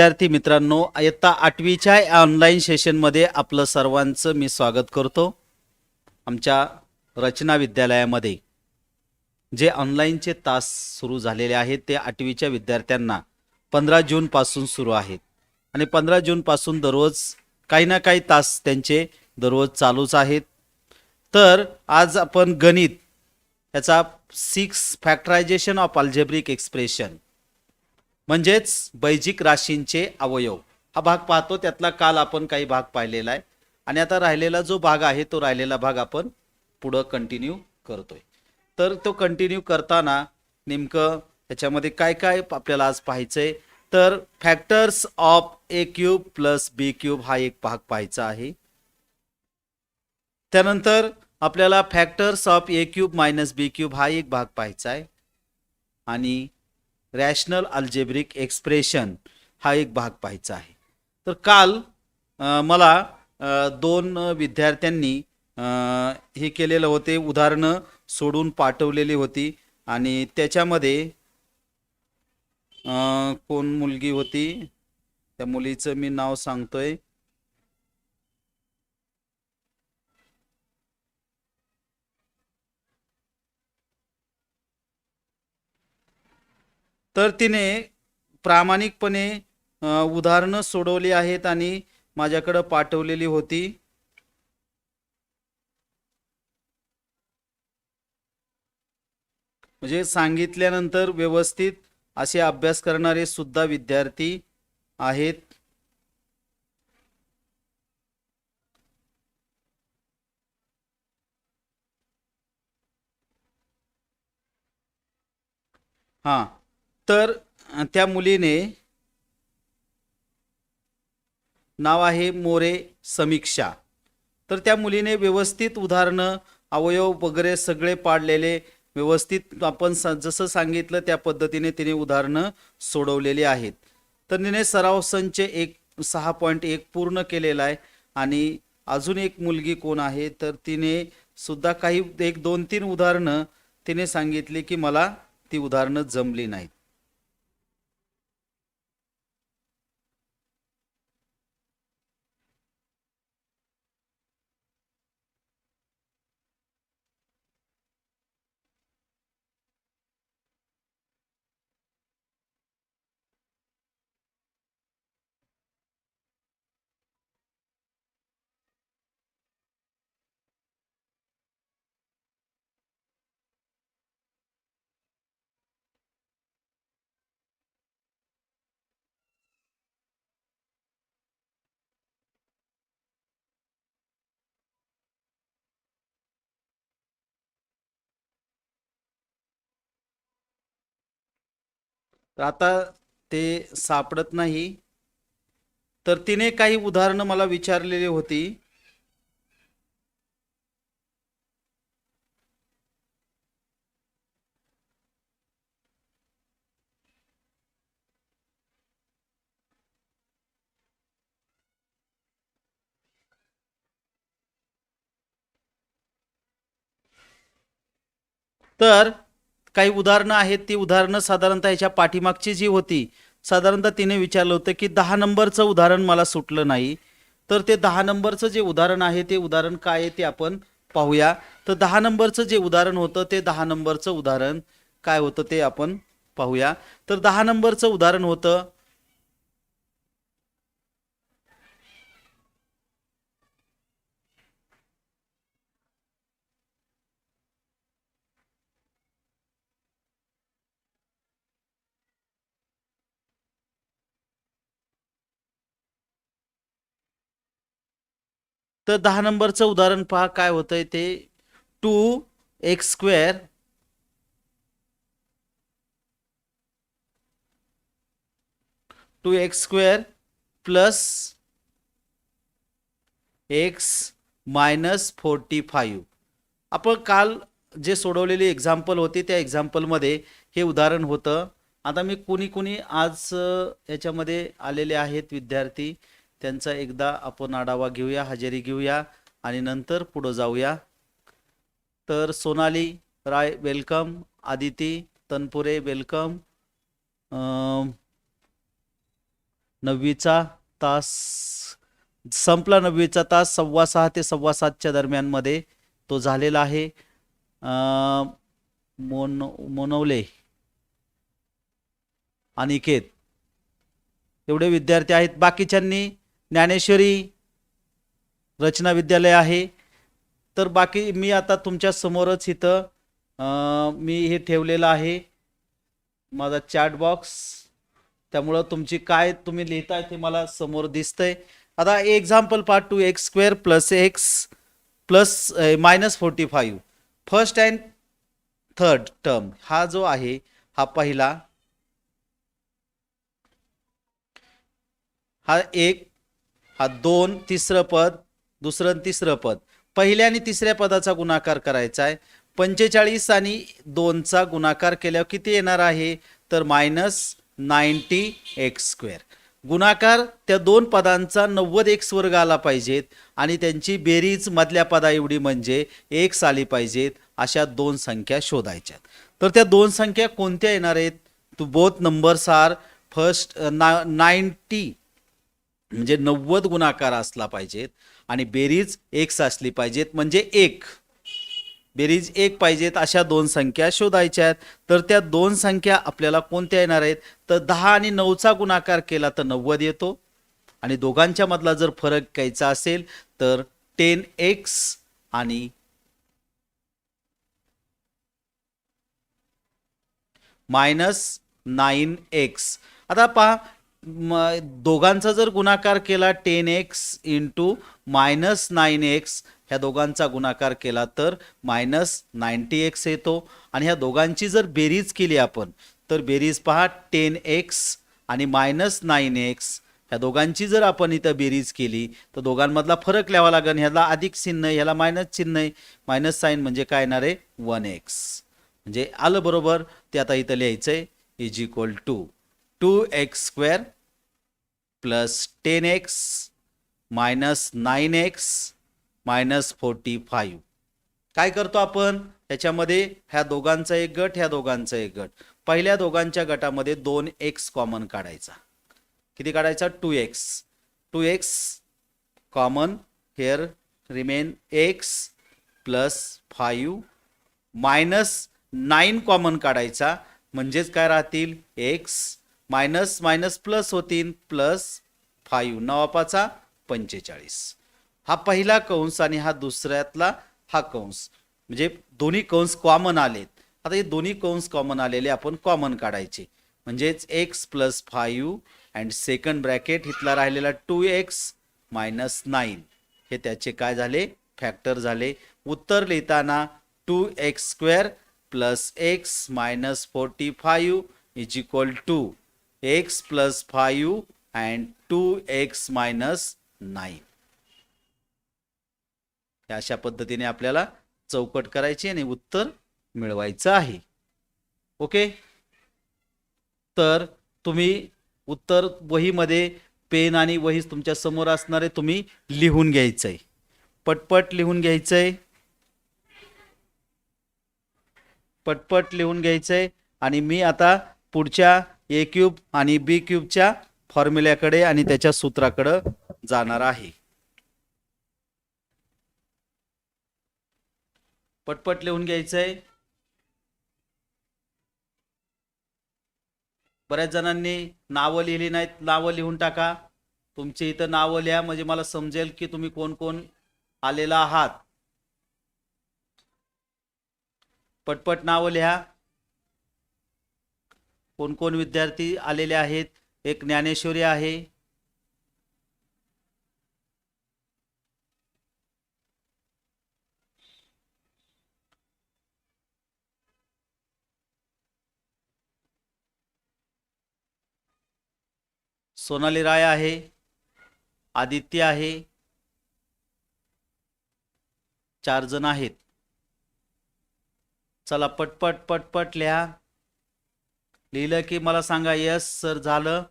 विद्यार्थी मित्रांनो इयत्ता आठवीच्या ऑनलाईन सेशनमध्ये आपलं सर्वांचं मी स्वागत करतो. आमच्या रचना विद्यालयामध्ये जे ऑनलाईनचे तास सुरू झालेले आहेत ते आठवीच्या विद्यार्थ्यांना पंधरा जूनपासून सुरू आहेत. आणि पंधरा जूनपासून दररोज काही ना काही तास त्यांचे दररोज चालूच आहेत. तर आज आपण गणित याचा six factorization of algebraic expression म्हणजेच बैजिक राशींचे अवयव. हा भाग पाहतो त्यातला काल आपण काही भाग पाहिलेला आहे. आणि आता राहिलेला जो भाग आहे तो राहिलेला भाग आपण पुढं कंटिन्यू करतोय. तर तो कंटिन्यू करताना नेमकं त्याच्यामध्ये काय काय आपल्याला आज पाहायचंय? तर factors of A cube plus B cube हा एक भाग पाहायचा आहे. त्यानंतर आपल्याला factors of A cube minus B cube हा एक भाग पाहायचा आहे. आणि रॅशनल अल्जेब्रिक एक्सप्रेशन हा एक भाग पाहायचा आहे. तर काल मला दोन विद्यार्थ्यांनी हे केलेलं होते उदाहरणं सोडून पाठवलेली होती आणि त्याच्यामध्ये कोण मुलगी होती? त्या मुलीचं मी नाव सांगतोय. तर तिने प्रामाणिकपणे उदाहरणं सोडवली आहेत आणि माझ्याकडं पाठवलेली होती. म्हणजे सांगितल्यानंतर व्यवस्थित असे अभ्यास करणारे सुद्धा विद्यार्थी आहेत. हां. तर त्या मुलीने नाव आहे मोरे समीक्षा. तर त्या मुलीने व्यवस्थित उदाहरणं अवयव वगैरे सगळे पाडलेले व्यवस्थित आपण स- जसं सांगितलं त्या पद्धतीने तिने उदाहरणं सोडवलेली आहेत. तर तिने सराव संच एक सहा पॉईंट एक पूर्ण केलेला आहे आणि अजून एक मुलगी कोण आहे? तर तिने सुद्धा काही एक दोन तीन उदाहरणं तिने सांगितली की मला ती उदाहरणं जमली नाहीत. तर आता ते सापडत नाही. तर तिने काही उदाहरणं मला विचारलेली होती. तर काही उदाहरणं आहेत ती उदाहरणं साधारणतः ह्याच्या पाठीमागची जी होती साधारणतः तिने विचारलं होतं की दहा नंबरचं उदाहरण मला सुटलं नाही. तर ते दहा नंबरचं जे उदाहरण आहे ते उदाहरण काय आहे ते आपण पाहूया. तर दहा नंबरचं जे उदाहरण होतं ते दहा नंबरचं उदाहरण काय होतं ते आपण पाहूया. तर दहा नंबरचं उदाहरण होतं तर दहा नंबरचं उदाहरण पहा काय होतंय ते. Two x square. Two x square plus x minus forty five. आपण काल जे सोडवलेली एक्झाम्पल होती त्या एक्झाम्पलमध्ये हे उदाहरण होतं. आता मी कुणी कुणी आज याच्यामध्ये आलेले आहेत विद्यार्थी. त्यांचा एकदा आपण आढावा घेऊया हजेरी घेऊया आणि नंतर पुढं जाऊया. तर सोनाली राय वेलकम. आदिती तनपुरे वेलकम. नववीचा तास संपला नववीचा तास सव्वा सहा ते सव्वा सातच्या दरम्यानमध्ये तो झालेला आहे. मोन मोनवले अनिकेत एवढे विद्यार्थी आहेत. बाकीच्यांनी ज्ञानेश्वरी रचना विद्यालय आहे. तर बाकी मी आता तुमच्या समोरच इथं मी हे ठेवलेलं आहे. माझा चॅट बॉक्स त्यामुळं तुमची काय तुम्ही लिहिताय ते मला समोर दिसतंय. आता example part two x square plus x plus minus forty five first and third term हा जो आहे हा पहिला. हा एक हा दोन तिसरं पद दुसरं आणि तिसरं पद. पहिल्या आणि तिसऱ्या पदाचा गुणाकार करायचा आहे. पंचेचाळीस आणि दोनचा गुणाकार केल्यावर किती येणार आहे? तर मायनस नाईन्टी एक्स स्क्वेअर. गुणाकार त्या दोन पदांचा नव्वद एक्स वर्ग आला पाहिजेत आणि त्यांची बेरीज मधल्या पदा एवढी म्हणजे एक्स आली पाहिजेत अशा दोन संख्या शोधायच्या तर त्या दोन संख्या कोणत्या येणार आहेत? तू बोथ नंबर्स आर फर्स्ट ना नाईन्टी म्हणजे नव्वद गुणाकार असला पाहिजेत आणि बेरीज एक्स असली पाहिजेत म्हणजे एक. बेरीज एक पाहिजेत अशा दोन संख्या शोधायच्या आहेत. तर त्या दोन संख्या आपल्याला कोणत्या येणार आहेत? तर दहा आणि नऊचा गुणाकार केला तर नव्वद येतो. आणि दोघांच्या मधला जर फरक घ्यायचा असेल तर टेन एक्स आणि मायनस नाईन एक्स. आता पहा दोघांचा जर गुणाकार केला ten x into minus nine x ह्या दोघांचा गुणाकार केला तर मायनस नाईन्टी एक्स येतो. आणि ह्या दोघांची जर बेरीज केली आपण तर बेरीज पहा टेन एक्स आणि मायनस नाईन एक्स. ह्या दोघांची जर आपण इथं बेरीज केली तर दोघांमधला फरक लिहावा लागेल. ह्याला अधिक चिन्ह आहे ह्याला मायनस चिन्ह आहे. मायनस साईन म्हणजे काय येणार आहे? One x. म्हणजे आलं बरोबर ते आता इथं लिहायचं आहे is equal to two x square plus ten x minus nine x minus forty five. काय करतो आपण? त्याच्यामध्ये ह्या दोघांचा एक गट ह्या दोघांचा एक गट. पहिल्या दोघांच्या गटामध्ये दोन एक्स कॉमन काढायचा. किती काढायचा? Two x. Two x common here remain x plus five minus nine common काढायचा. म्हणजेच काय राहतील? एक्स मायनस मायनस प्लस होतील प्लस फाईव्ह. नवापाचा पंचेचाळीस. हा पहिला कंस आणि हा दुसऱ्यातला हा कंस. म्हणजे दोन्ही कंस कॉमन आलेत. आता हे दोन्ही कंस कॉमन आलेले आपण कॉमन काढायचे. म्हणजेच x plus five and second bracket इथला राहिलेला टू एक्स मायनस नाईन. हे त्याचे काय झाले? फॅक्टर झाले. उत्तर लिहिताना two x square plus x minus forty five is equal to. X plus five and two x minus nine अशा पद्धतीने आपल्याला चौकट करायची आणि उत्तर मिळवायचं आहे. ओके तर तुम्ही उत्तर वहीमध्ये पेन आणि वही तुमच्यासमोर असणारे तुम्ही लिहून घ्यायचंय. पटपट लिहून घ्यायचंय. पटपट लिहून घ्यायचंय. आणि मी आता पुढच्या ए क्यूब आणि बी क्यूबच्या फॉर्म्युल्याकडे आणि त्याच्या सूत्राकडे जाणार आहे. पटपट लिहून घ्यायचंय. बऱ्याच जणांनी नावं लिहिली नाहीत नावं लिहून टाका. तुमची इथं नावं लिहा म्हणजे मला समजेल की तुम्ही कोण कोण आलेला आहात. पटपट नावं लिहा. कोण कोण विद्यार्थी आलेले आहेत? एक ज्ञानेश्वरी आहे. सोनाली राय आहे. आदित्य आहे. चार जण आहेत. चला पटपट पटपट लिहा. लिहिलं की मला सांगा यस सर झालं.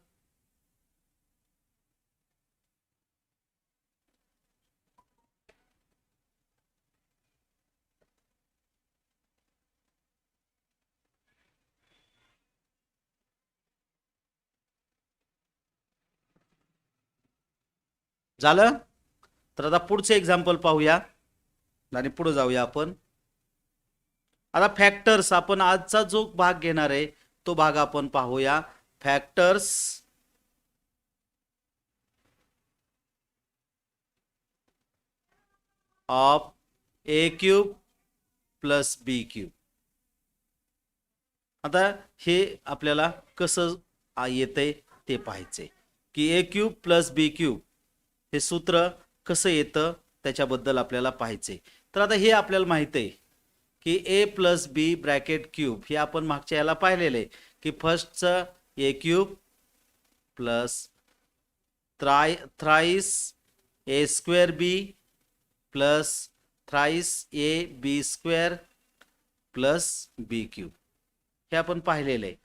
झालं? तर आता पुढचं एक्झाम्पल पाहूया. आणि पुढे जाऊया आपण. आता फॅक्टर्स आपण आजचा जो भाग घेणार आहे तो भाग आपण पाहूया. Factors of A cube plus B cube आता हे आपल्याला कसं येतंय ते पाहायचे की A cube plus B cube हे सूत्र कसं येतं त्याच्याबद्दल आपल्याला पाहायचे तर आता हे आपल्याला माहीत आहे की A plus B bracket cube हे आपण मागच्या याला पाहिलेलं आहे. की फर्स्टचं A cube plus thrice thrice A square B plus thrice A B square plus B cube हे आपण पाहिलेलं आहे.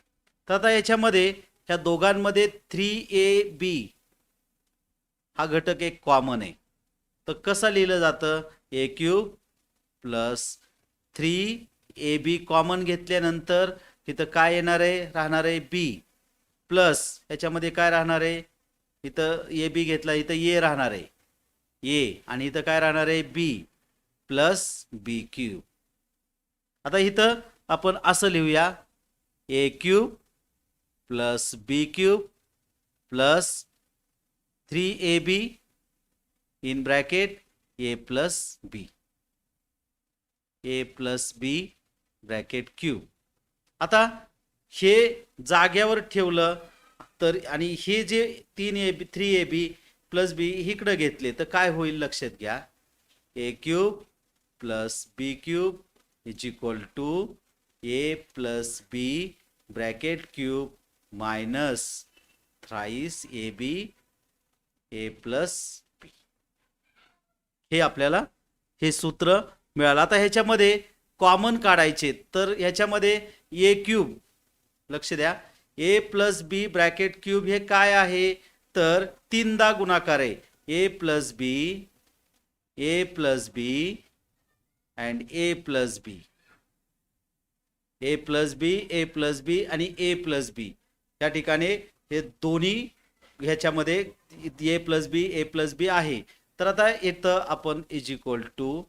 तर आता याच्यामध्ये ह्या दोघांमध्ये थ्री ए बी हा घटक एक कॉमन आहे. तर कसं लिहिलं जातं? A cube plus three A B common घेतल्यानंतर इथं काय येणार आहे? राहणार आहे बी. प्लस याच्यामध्ये काय राहणार आहे? इथं ए बी घेतला इथं ए राहणार आहे. ए आणि इथं काय राहणार आहे? बी. Plus B cube. आता इथं आपण असं लिहूया. A cube plus B cube plus three A B in bracket A plus B. A plus B bracket cube आता हे जाग्यावर ठेवलं तर आणि हे जे तीन ए B three A B plus बी इकडं घेतले तर काय होईल लक्षात घ्या. A cube plus B cube is equal to A plus B bracket cube minus thrice A B A plus B. हे आपल्याला हे सूत्र मिळालं. आता ह्याच्यामध्ये कॉमन काढायचे. तर ह्याच्यामध्ये ए क्यूब लक्ष द्या. A plus B bracket cube हे काय आहे? तर तीनदा गुणाकार आहे. A plus B A plus B and A plus B A plus B A plus B आणि ए प्लस बी या ठिकाणी हे दोन्ही ह्याच्यामध्ये ए प्लस बी ए प्लस बी आहे. तर आता येतं आपण is equal to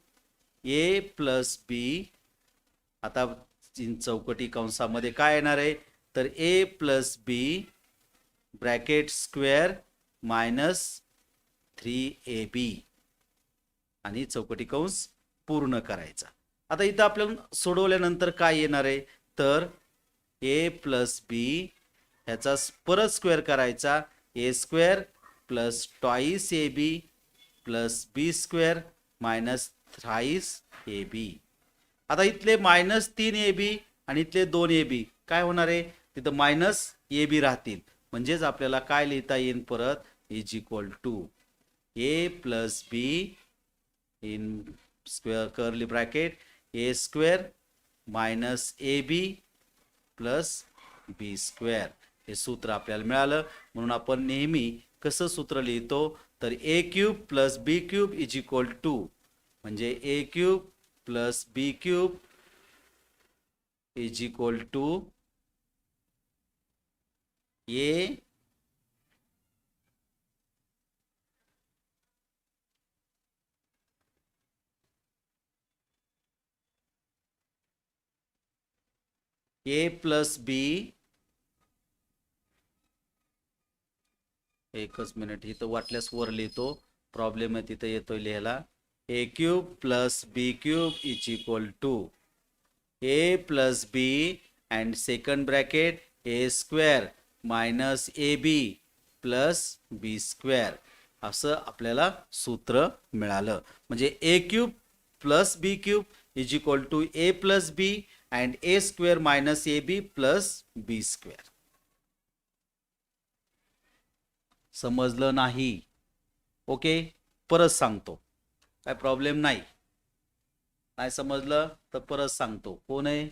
A plus B आता चौकटी कंसामध्ये काय येणार आहे? तर A plus B bracket square minus three A B आणि चौकटी कंस पूर्ण करायचा. आता इथं आपल्याला सोडवल्यानंतर काय येणार आहे? तर ए प्लस बी ह्याचा परत स्क्वेअर करायचा. A square plus twice A B plus B square minus thrice A B आता इथले मायनस तीन ए बी आणि इथले दोन ए बी काय होणार आहे? तिथं मायनस ए बी राहतील. म्हणजेच आपल्याला काय लिहिता येईल परत? Is equal to A plus B in square curly bracket A square minus A B plus B square हे सूत्र आपल्याला मिळालं. म्हणून आपण नेहमी कसं सूत्र लिहितो? तर A cube plus B cube is equal to म्हणजे A cube plus B cube is equal to A A plus B एकच मिनिट. इथं वाटल्यास वर लिहितो. प्रॉब्लेम आहे तिथं येतोय लिहायला. A cube plus B cube is equal to A plus B and second bracket A square minus A B plus B square असं आपल्याला सूत्र मिळालं. म्हणजे A cube plus B cube is equal to A plus B and A square minus A B plus B square समजलं नाही. Okay? परत सांगतो. काय प्रॉब्लेम नाही. नाही समजलं तर परत सांगतो. कोण आहे?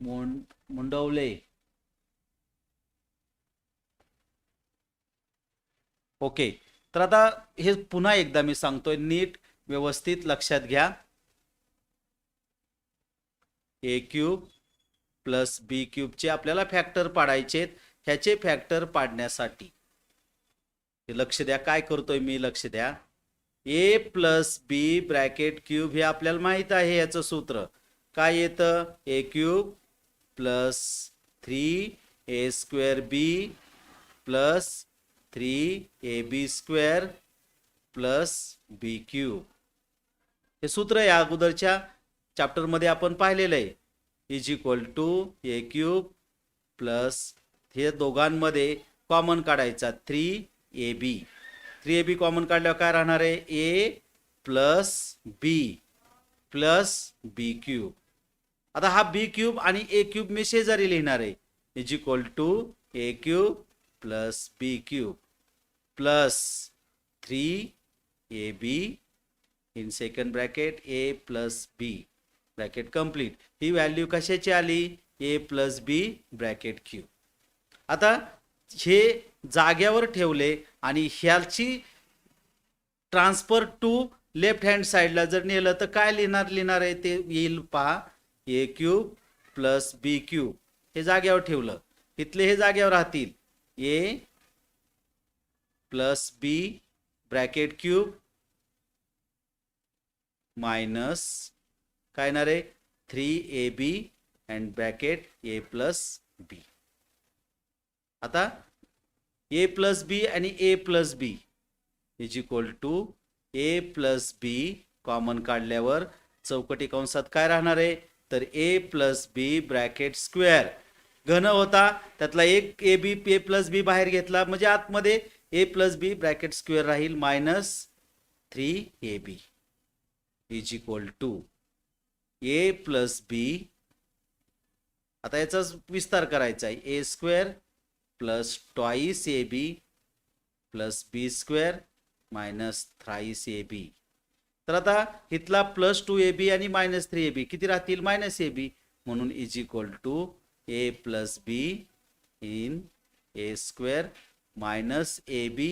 मुंडवले. ओके. तर आता हे पुन्हा एकदा मी सांगतोय नीट व्यवस्थित लक्षात घ्या. ए क्यूब प्लस बी क्यूबचे आपल्याला फॅक्टर पाडायचे ह्याचे फॅक्टर पाडण्यासाठी. लक्ष द्या काय करतोय मी लक्ष द्या. A plus B bracket cube हे आपल्याला माहीत आहे याचं सूत्र. काय येतं? A cube plus three A square B plus three A B square plus B cube हे सूत्र या अगोदरच्या चॅप्टरमध्ये आपण पाहिलेलं आहे. Is equal to A cube plus हे दोघांमध्ये कॉमन काढायचा. Three A B three A B common काढल्यावर काय राहणार आहे? A plus B plus B cube आता हा बी क्यूब आणि ए क्यूब मी शेजारी लिहिणार आहे. Is equal to A cube plus B cube plus three A B in second bracket A plus B bracket complete he value कशाची आली? A plus B bracket cube आता हे जाग्यावर ठेवले आणि ह्याची ट्रान्सफर टू लेफ्ट हँड साईडला जर नेलं तर काय लिहिणार लिहिणार आहे ते येईल पहा. A cube plus B cube हे जाग्यावर ठेवलं. इथले हे जाग्यावर राहतील. A plus B bracket cube minus काय येणार आहे? Three A B and bracket A plus B आता ए प्लस बी आणि A plus B is equal to A plus B common काढल्यावर चौकटी कंसात काय राहणार आहे? तर A plus B bracket square घन होता त्यातला एक ए बी ए प्लस बी बाहेर घेतला. म्हणजे आतमध्ये A plus B bracket square राहील minus three A B is equal to A plus B आता याचाच विस्तार करायचा आहे. A square plus twice A B plus B square minus thrice A B. तर आता इथला प्लस टू ए बी आणि मायनस थ्री ए बी किती राहतील? Minus A B. म्हणून is equal to A plus B in A square minus A B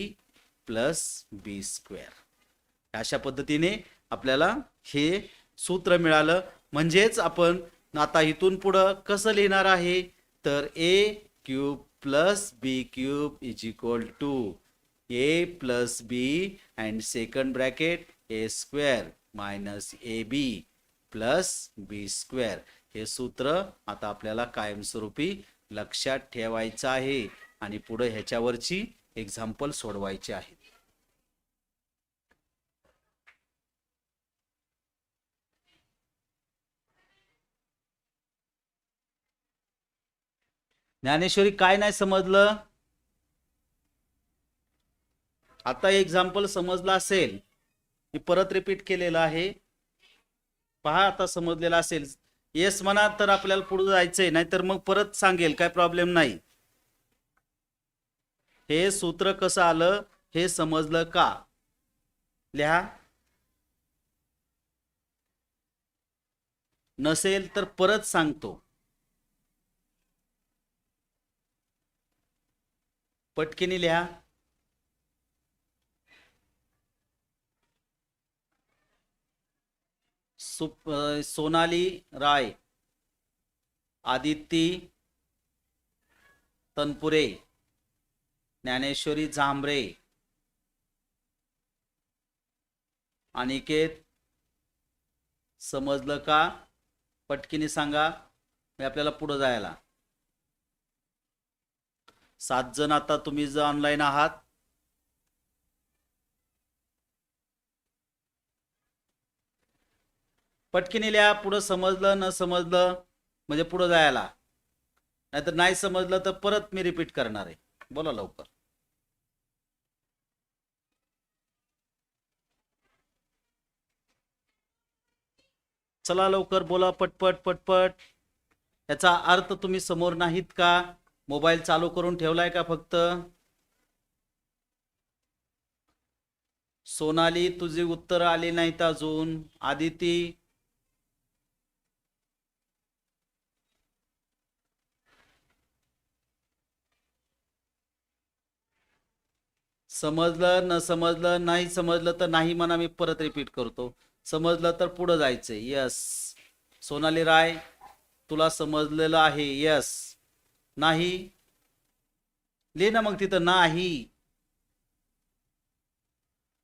plus B square. अशा पद्धतीने आपल्याला हे सूत्र मिळालं. म्हणजेच आपण आता इथून पुढं कसं लिहिणार आहे? तर A cube plus B cube is equal to A plus B and second bracket A square minus A B plus B square हे सूत्र आता आपल्याला कायमस्वरूपी लक्षात ठेवायचं आहे आणि पुढे ह्याच्यावरची एक्झाम्पल सोडवायची आहेत ज्ञानेश्वरी काय नाही समजलं? आता एक्झाम्पल समजलं असेल. मी परत रिपीट केलेलं आहे. पहा आता समजलेलं असेल. येस म्हणा तर आपल्याला पुढे जायचंय. नाहीतर मग परत सांगेल काय प्रॉब्लेम नाही. हे सूत्र कसं आलं? हे समजलं का? लिहा. नसेल तर परत सांगतो. पटकिनी लिहा सुप सोनाली राय आदित्य तनपुरे ज्ञानेश्वरी झांबरे अनिकेत समजलं का? पटकिनी सांगा मी आपल्याला पुढं जायला. सात जण आता तुम्ही जर ऑनलाईन आहात. पटकीने लिहा पुढं समजलं न समजलं म्हणजे पुढं जायला. नाहीतर नाही समजलं तर परत मी रिपीट करणार आहे. बोला लवकर. चला लवकर बोला पटपट पटपट. याचा अर्थ तुम्ही समोर नाहीत का? मोबाईल चालू करून ठेवलाय का फक्त? सोनाली तुझी उत्तर आली नाहीत अजून. आदिती. समजलं न समजलं नाही समजलं तर नाही म्हणा मी परत रिपीट करतो. समजलं तर पुढं जायचंय. यस सोनाली राय तुला समजलेलं आहे. यस नाही. लिह ना मग तिथं नाही.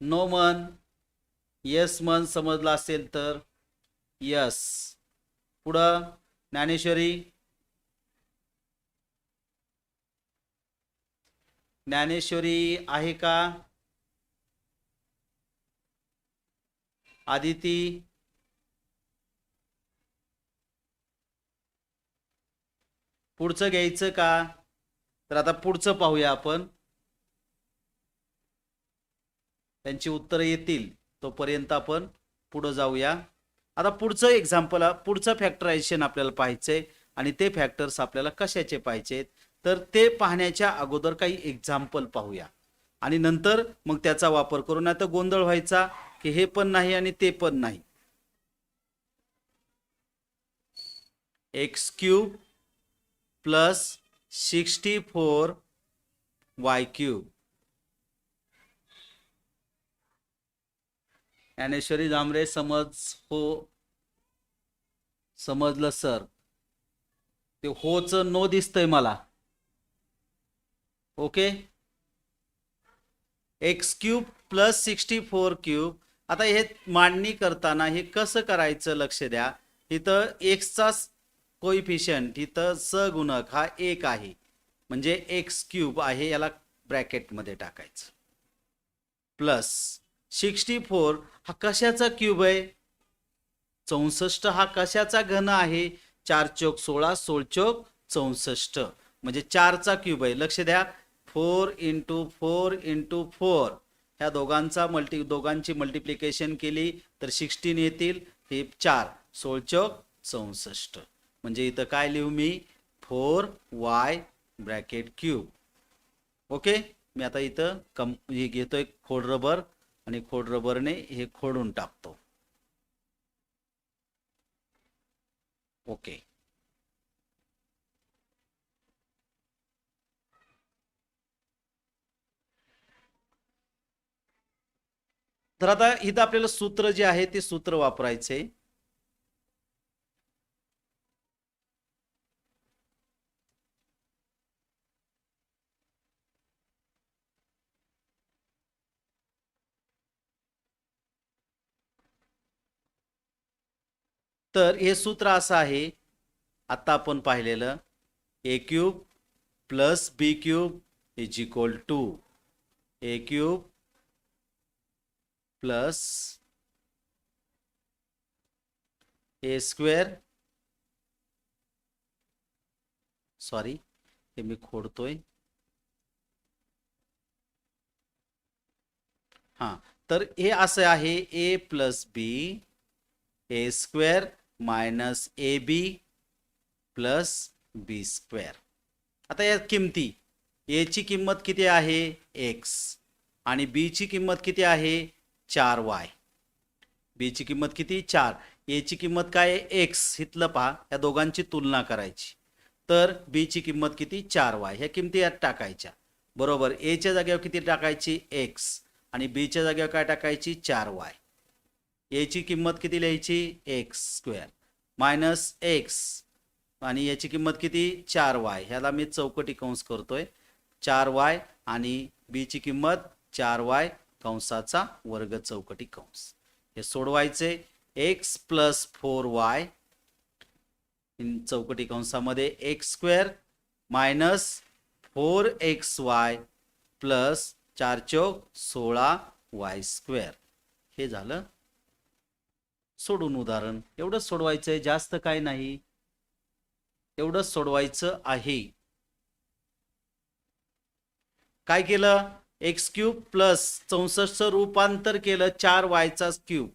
नो मन येस मन समजला असेल तर यस. पुढं ज्ञानेश्वरी. ज्ञानेश्वरी आहे का? आदिती. पुढचं घ्यायचं का? तर आता पुढचं पाहूया आपण. त्यांची उत्तरं येतील तोपर्यंत आपण पुढं जाऊया. आता पुढचं एक्झाम्पल पुढचं फॅक्टरायझेशन आपल्याला पाहायचंय आणि ते फॅक्टर्स आपल्याला कशाचे पाहिजेत तर ते पाहण्याच्या अगोदर काही एक्झाम्पल पाहूया. आणि नंतर मग त्याचा वापर करू नाही तर गोंधळ व्हायचा की हे पण नाही आणि ते पण नाही. X cube plus sixty four Y cube. Dnyaneshwari Jambhare समज हो समजलं सर. ते होच नो दिसतंय मला. Okay? X cube plus sixty four cube. आता हे मांडणी करताना हे कसं करायचं लक्ष द्या. इथं एक्सचा कोइफिशियंट इथं सगुणक हा एक आहे. म्हणजे एक्स क्यूब आहे याला ब्रॅकेटमध्ये टाकायचं. प्लस सिक्स्टी फोर हा कशाचा क्यूब आहे? चौसष्ट हा कशाचा घन आहे? चार चोक सोळा सोळ चोक चौसष्ट. म्हणजे चारचा क्यूब आहे. लक्ष द्या. Four into four into four. ह्या दोघांचा मल्टी दोघांची मल्टिप्लिकेशन केली तर सिक्स्टीन येतील. हे चार सोळ चौक चौसष्ट. म्हणजे इथं काय लिहू मी? Four Y bracket cube. Okay? मी आता इथं कम हे घेतोय खोड रबर आणि खोड रबरने हे खोडून टाकतो. ओके. तर आता इथं आपल्याला सूत्र जे आहे ते सूत्र वापरायचे. तर हे सूत्र असं आहे. आता आपण पाहिलेलं A cube plus B cube is equal to A cube plus A square sorry हे मी खोडतोय. हां तर हे असं आहे A plus B A square minus A B plus B square. आता या किमती एची किंमत किती आहे? एक्स. आणि बीची किंमत किती आहे? चार वाय. बीची किंमत किती? चार. एची किंमत काय आहे? एक्स. हिथलं पहा या दोघांची तुलना करायची. तर बीची किंमत किती? चार वाय. ह्या किमती यात टाकायच्या. बरोबर एच्या जागेवर किती टाकायची? एक्स. आणि बीच्या जागेवर काय टाकायची? चार वाय. याची किंमत किती लिहायची? एक्स स्क्वेअर मायनस एक्स आणि याची किंमत किती? चार वाय ह्याला मी चौकटी कंस करतोय. चार वाय आणि बीची किंमत चार वाय कंसाचा वर्ग चौकटी कंस. हे सोडवायचे एक्स प्लस फोर वाय चौकटी कंसामध्ये X square minus four X Y plus चार चौक सोळा वाय स्क्वेअर हे झालं सोडून उदाहरण. एवढंच सोडवायचं आहे जास्त काय नाही. एवढंच सोडवायचं आहे. काय केलं? एक्स क्यूब प्लस चौसष्टचं रूपांतर केलं चार वायचा क्यूब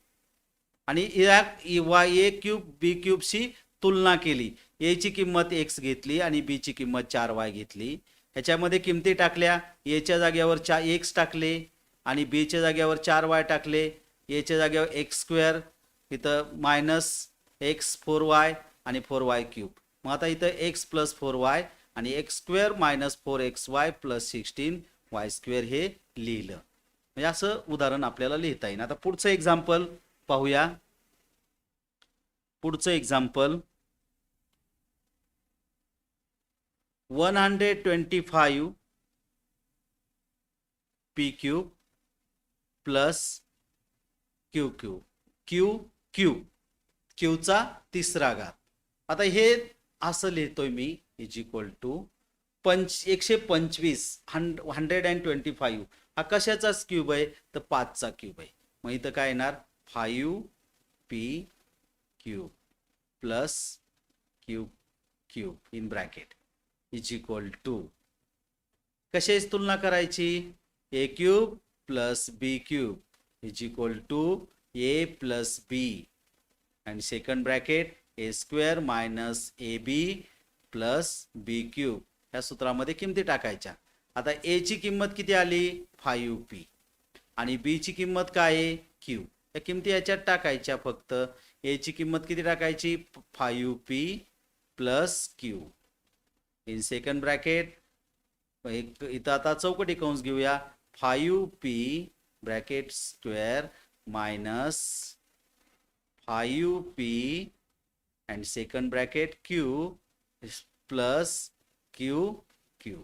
आणि या वाय ए क्यूब बी क्यूबशी तुलना केली. एची किंमत एक्स घेतली आणि बीची किंमत चार वाय घेतली. ह्याच्यामध्ये किमती टाकल्या. एच्या जागेवर चा एक्स टाकले आणि बीच्या जागेवर चार वाय टाकले. एच्या जागेवर एक्स स्क्वेअर. इथं मायनस एक्स फोर वाय आणि फोर वाय क्यूब. मग आता इथं एक्स प्लस फोर वाय आणि X square minus four X Y plus sixteen Y square हे लिहिलं. म्हणजे असं उदाहरण आपल्याला लिहिता येईल. आता पुढचं एक्झाम्पल पाहूया. पुढचं example one hundred twenty five P cube plus Q Q Q Q क्यूचा तिसरा घात. आता हे असं लिहितोय मी इज इक्वल टू पंच एकशे पंचवीस hundred hundred and twenty five हा कशाचाच क्यूब आहे? तर पाचचा क्यूब आहे. मग इथं काय येणार? Five P cube plus cube cube in bracket is equal to कशाची तुलना करायची? A cube plus B cube is equal to A plus B आणि second bracket A square minus A B plus B cube ह्या सूत्रामध्ये किमती टाकायच्या. आता एची ची किंमत किती आली? फाईव्ह पी आणि बी ची किंमत काय आहे? क्यू या किमती याच्यात टाकायच्या फक्त. एची ची किंमत किती टाकायची? Five P plus Q in second bracket एक इथं आता चौकटी कंस घेऊया. Five P bracket square minus five P and second bracket Q plus Q Q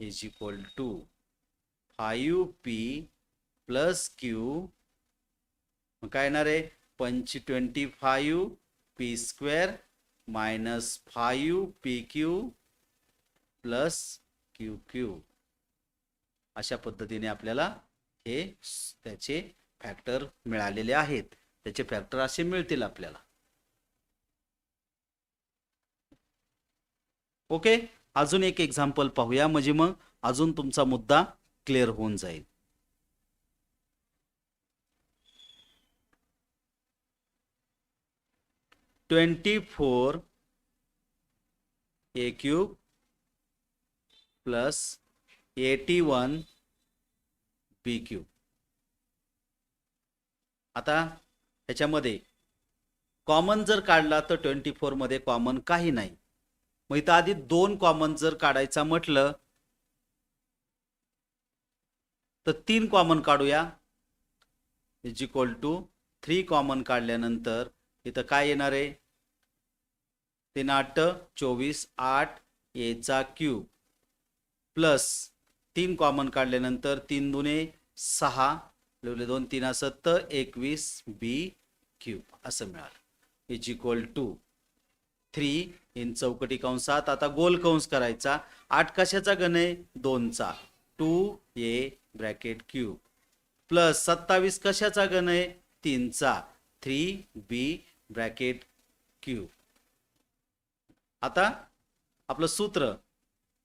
is equal to five P plus Q मग काय येणार आहे? पंच twenty five P square minus five P Q plus Q Q अशा पद्धतीने आपल्याला हे त्याचे फॅक्टर मिळालेले आहेत. त्याचे फॅक्टर असे मिळतील आपल्याला. ओके अजून एक एक्झाम्पल पाहूया. म्हणजे मग अजून तुमचा मुद्दा क्लिअर होऊन जाईल. Twenty four A cube plus eighty one B cube आता ह्याच्यामध्ये कॉमन जर काढला तर ट्वेंटी फोरमध्ये कॉमन काही नाही. मग इथं आधी दोन कॉमन जर काढायचा म्हटलं तर तीन कॉमन काढूया. Is equal to three common काढल्यानंतर इथं काय येणार आहे? तीन आठ चोवीस आठ एचा क्यूब प्लस तीन कॉमन काढल्यानंतर तीन दुने सहा लिहिले दोन तीन सत्तर एकवीस बी क्यूब असं मिळालं. Is equal to three in चौकटी कंसात आता गोल कंस करायचा. आठ कशाचा गण आहे? दोनचा. Two A bracket cube plus सत्तावीस कशाचा गण आहे? तीनचा. थ्री बी ब्रॅकेट क्यूब आता आपलं सूत्र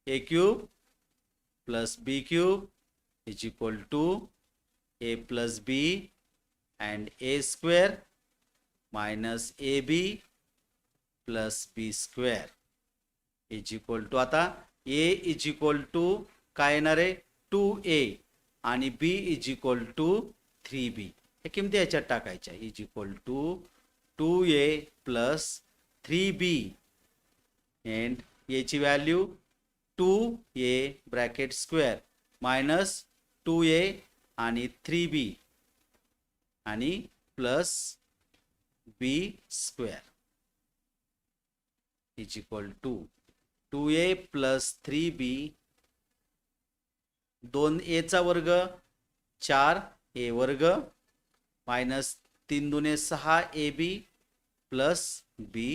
A cube plus B cube is equal to A plus B and A square minus A B plus B square is equal to आता ए is equal to काय येणार आहे? टू ए आणि B is equal to three B हे किमती याच्यात टाकायच्या? Is equal to two A plus three B and एची value two A bracket square minus two A आणि थ्री बी आणि plus B square is equal to two A plus three B दोन एचा वर्ग चार ए वर्ग मायनस तीन दुने सहा ए बी प्लस बी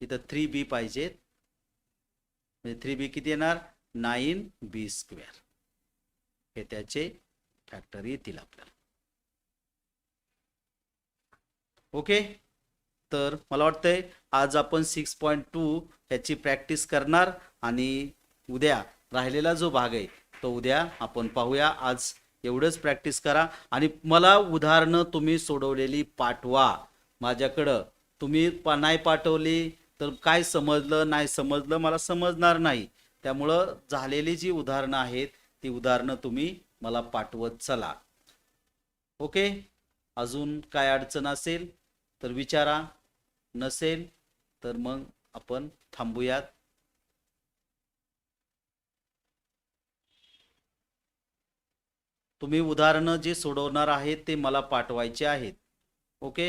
इथं थ्री बी पाहिजेत. म्हणजे थ्री बी किती येणार? नाईन बी स्क्वेअर हे त्याचे फॅक्टर येतील आपल्याला. ओके तर मला वाटतंय आज आपण सिक्स पॉईंट टू ह्याची प्रॅक्टिस करणार आणि उद्या राहिलेला जो भाग आहे तो उद्या आपण पाहूया. आज एवढंच प्रॅक्टिस करा. आणि मला उदाहरणं तुम्ही सोडवलेली पाठवा. माझ्याकडं तुम्ही पा नाही पाठवली तर काय समजलं नाही समजलं मला समजणार नाही. त्यामुळं झालेली जी उदाहरणं आहेत ती उदाहरणं तुम्ही मला पाठवत चला. ओके? अजून काय अडचण असेल तर विचारा. नसेल तर मग आपण थांबूयात. तुम्ही उदाहरणं जे सोडवणार आहेत ते मला पाठवायचे आहेत. ओके?